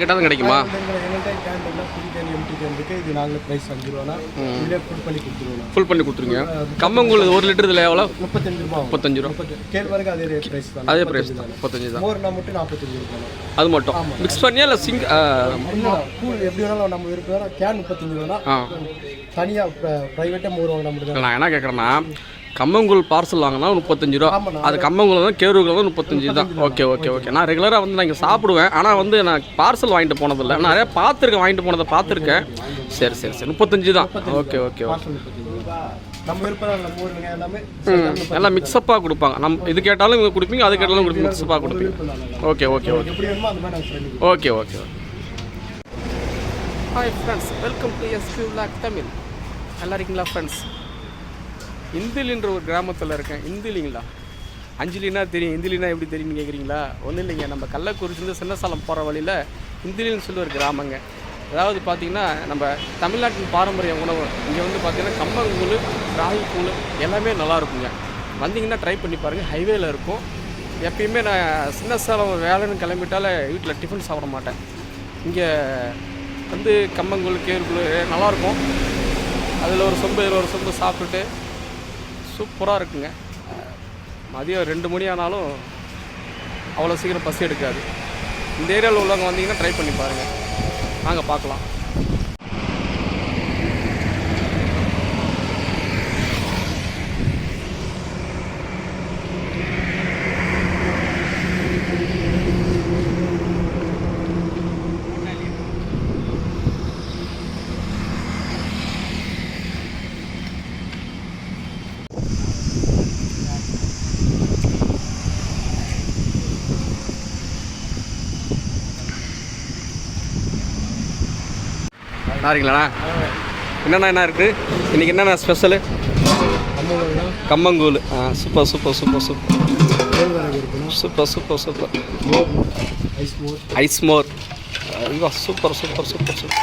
கேட்டாலும் கிடைக்குமா? எங்களை எங்கள்கிட்ட கேன் புது கேன் எம்டி கேன் இது நாங்களே ப்ரைஸ் அஞ்சு ரூபானா இதிலே ஃபுல் பண்ணி கொடுத்துருவோம் ஃபுல் பண்ணி கொடுத்துருங்க. கம்மங்கூழ் ஒரு லிட்டர் இதில் எவ்வளோ முப்பத்தஞ்சு ரூபா. முப்பத்தஞ்சு ரூபா. கேழ்வரகு அதே ப்ரைஸ் தான். அதே ப்ரைஸ் தான். முப்பத்தஞ்சு தான். மோர்னா மட்டும் நாற்பத்தஞ்சு ரூபா அது மட்டும். மிக்ஸ் பண்ணியா இல்லை சிங் கூழ் எப்படி வேணாலும் நம்ம விருப்பம் கேன் முப்பத்தஞ்சு ரூபா தனியாக ப்ரைவேட்டாக மோர் வாங்க நம்ம நான் என்ன கேட்குறேன்னா கம்மங்கூழ் பார்சல் வாங்கினா முப்பத்தஞ்சு ரூபா. அது கம்மங்கூழ் தான் கேருக்குள்ள தான். முப்பத்தஞ்சு தான். Okay okay okay. நான் ரெகுலராக வந்து நான் இங்கே சாப்பிடுவேன். ஆனால் வந்து நான் பார்சல் வாங்கிட்டு போனதில்லை. நான் நிறையா பார்த்துருக்கேன் வாங்கிட்டு போனதை பார்த்துருக்கேன். சரி சரி சரி. முப்பத்தஞ்சு தான். ஓகே ஓகே எல்லாமே மிக்ஸப்பாக கொடுப்பாங்க. நம்ம இது கேட்டாலும் இவங்க கொடுப்பீங்க அது கேட்டாலும் கொடுப்பீங்க. மிக்ஸப்பாக கொடுப்பீங்க. Okay okay okay. Okay okay hi friends welcome to S Q log Tamil நல்லா இருக்கீங்களா ஃப்ரெண்ட்ஸ் இந்திலின்ற ஒரு கிராமத்தில் இருக்கேன். இந்திலிங்களா? அஞ்சலினா தெரியும். இந்திலினா எப்படி தெரியும்னு கேட்குறீங்களா ஒன்றும் இல்லைங்க. நம்ம கள்ளக்குறிச்சிருந்து சின்னசாலம் போகிற வழியில் இந்திலின்னு சொல்லி ஒரு கிராமங்க. அதாவது பார்த்தீங்கன்னா நம்ம தமிழ்நாட்டின் பாரம்பரிய உணவு இங்கே வந்து பார்த்திங்கன்னா கம்மங்கூழ் ராகிக்கூழ் எல்லாமே நல்லா இருக்குங்க வந்தீங்கன்னா ட்ரை பண்ணி பாருங்கள் ஹைவேல இருக்கும். எப்பயுமே நான் சின்ன சேலம் வேலைன்னு கிளம்பிட்டாலே வீட்டில் டிஃபன் சாப்பிட மாட்டேன். இங்கே வந்து கம்மங்கூழ் கேர்கூழ் நல்லாயிருக்கும். அதில் ஒரு சொம்பு இதில் ஒரு சொம்பு சாப்பிட்டுட்டு சூப்பராக இருக்குங்க. மதியம் ரெண்டு மணி ஆனாலும் அவ்வளோ சீக்கிரம் பசி எடுக்காது. இந்த ஏரியாவில் உள்ளவங்க வந்தீங்கன்னா ட்ரை பண்ணி பாருங்கள் நாங்கள் பார்க்கலாம். நல்லா என்னண்ணா என்னண்ணா என்ன இருக்குது இன்றைக்கி என்னென்ன ஸ்பெஷலு கம்மங்கூழ். ஆ super super super super super super super ice மோர் ஐயோ சூப்பர் சூப்பர் சூப்பர் சூப்பர்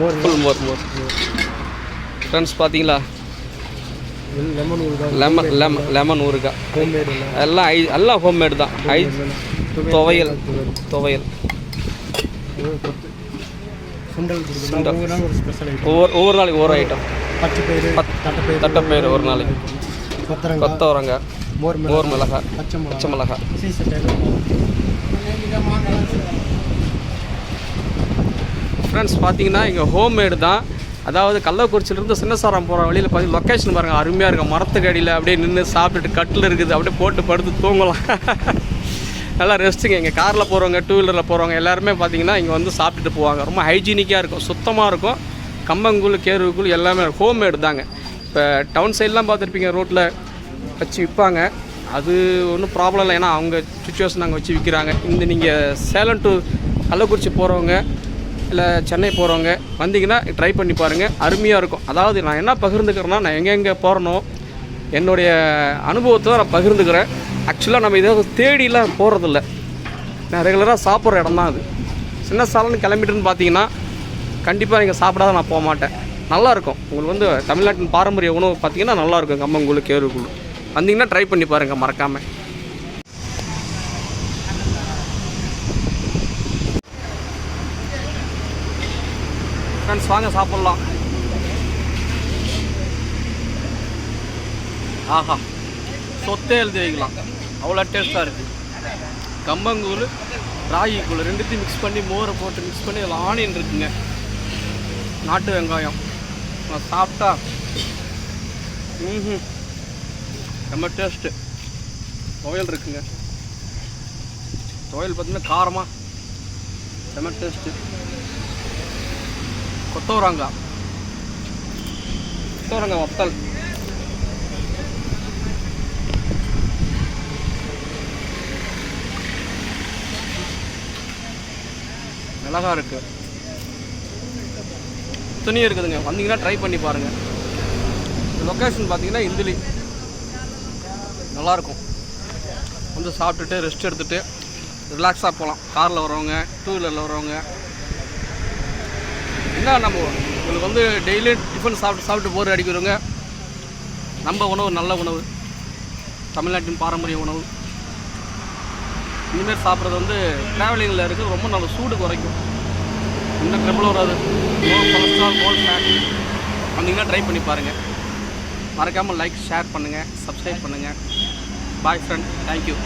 மோர் ஃபுல் மோர் மோர் ஃப்ரெண்ட்ஸ் பார்த்தீங்களா லெமன் லெமன் லெமன் லெமன் ஊறுகாய். எல்லாம் ஐ எல்லாம் ஹோம்மேடு தான். ஐ துவையல் துவையல். சுண்டல் ஒவ்வொரு நாள் ஒரு ஸ்பெஷல் ஐட்டம் ஒவ்வொரு ஒவ்வொரு நாளைக்கு ஒவ்வொரு ஐட்டம் பச்சை பயிறு தட்டைப்பயிறு தட்டைப்பயிறு ஒரு நாளைக்கு. கொத்தரங்காய் கொத்தவரங்காய் மோர் மோர் மிளகாய் பச்சை பச்சை மிளகா. மிளகாய் சீசன் டைம் ஃப்ரெண்ட்ஸ் பார்த்தீங்கன்னா இங்கே ஹோம்மேடு தான். அதாவது கள்ளக்குறிச்சியிலேருந்து சின்னசாரம் போகிற வழியில் பார்த்தீங்கன்னா லொக்கேஷன் பாருங்கள் அருமையாக இருக்கும். மரத்துக்கு அடியில் அப்படியே நின்று சாப்பிட்டுட்டு கட்டில் இருக்குது அப்படியே போட்டு படுத்து தூங்கலாம். நல்லா ரெஸ்ட்டுங்க இங்கே காரில் போகிறவங்க டூ வீலரில் போகிறவங்க எல்லாருமே பார்த்தீங்கன்னா இங்கே வந்து சாப்பிட்டுட்டு போவாங்க. ரொம்ப ஹைஜீனிக்காக இருக்கும். சுத்தமாக இருக்கும். கம்பங்கூழ் கேருவுக்குள் எல்லாமே ஹோம்மேடு தாங்க. இப்போ டவுன் சைட்லாம் பார்த்துருப்பீங்க ரோட்டில் வச்சு விற்பாங்க அது ஒன்றும் ப்ராப்ளம் இல்லை. ஏன்னா அவங்க சுச்சுவேஷன் அங்கே வச்சு விற்கிறாங்க இந்த நீங்கள் சேலம் டு கள்ளக்குறிச்சி போகிறவங்க இல்லை சென்னை போகிறவங்க வந்தீங்கன்னா ட்ரை பண்ணி பாருங்கள் அருமையாக இருக்கும். அதாவது நான் என்ன பகிர்ந்துக்கிறேன்னா நான் எங்கெங்கே போகிறனோ என்னுடைய அனுபவத்தை நான் பகிர்ந்துக்கிறேன். ஆக்சுவலாக நம்ம இதை தேடிலாம் போகிறதில்ல நான் ரெகுலராக சாப்பிட்ற இடம் தான் அது. சின்ன சாலன்னு கிளம்பிட்டுன்னு பார்த்தீங்கன்னா கண்டிப்பாக நீங்கள் சாப்பிடாத நான் போக மாட்டேன். நல்லாயிருக்கும் உங்களுக்கு வந்து தமிழ்நாட்டின் பாரம்பரிய உணவு பார்த்தீங்கன்னா நல்லாயிருக்கும் கம்மங்கூழ் கேருக்குழு வந்தீங்கன்னா ட்ரை பண்ணி பாருங்கள் மறக்காமல் ஃப்ரெண்ட்ஸ் வாங்க சாப்பிட்லாம். ஆஹா. சொத்தே எழுதி வைக்கலாம். அவ்வளோ டேஸ்ட்டாக இருக்குது கம்பங்கூழ் ராகிக்கூழ் ரெண்டுத்தையும் மிக்ஸ் பண்ணி மோரை போட்டு மிக்ஸ் பண்ணி அதில் ஆனியன் இருக்குங்க. நாட்டு வெங்காயம். நான் சாப்பிட்டா ம் ரொம்ப டேஸ்ட்டு துவையல் இருக்குங்க. துவையல் பார்த்தீங்கன்னா காரமாக செம டேஸ்ட்டு கொத்தவரங்காய் கொத்தவரங்காய் வத்தல். அழகாக இருக்குது துணி இருக்குதுங்க. வந்தீங்கன்னா ட்ரை பண்ணி பாருங்கள் லொக்கேஷன் பார்த்தீங்கன்னா இந்திலி. நல்லாயிருக்கும் வந்து சாப்பிட்டுட்டு ரெஸ்ட் எடுத்துட்டு ரிலாக்ஸாக போகலாம் காரில் வரவங்க டூ வீலரில் வரவங்க என்ன நம்ம உங்களுக்கு வந்து டெய்லி டிஃபன் சாப்பிட்டு சாப்பிட்டு போர் அடிக்கிறவங்க நம்ம உணவு நல்ல உணவு. தமிழ்நாட்டின் பாரம்பரிய உணவு. இனிமேல் சாப்பிட்றது வந்து ட்ராவலிங்கில் இருக்குது ரொம்ப நல்ல சூடு குறைக்கும். இன்னும் ட்ரிபிள் வராது நோ கொலஸ்ட்ரால் நோ ஃபேட் வந்தீங்கன்னா ட்ரை பண்ணி பாருங்கள் மறக்காமல் லைக் ஷேர் பண்ணுங்கள் சப்ஸ்கிரைப் பண்ணுங்கள் பாய் ஃப்ரெண்ட் தேங்க்யூ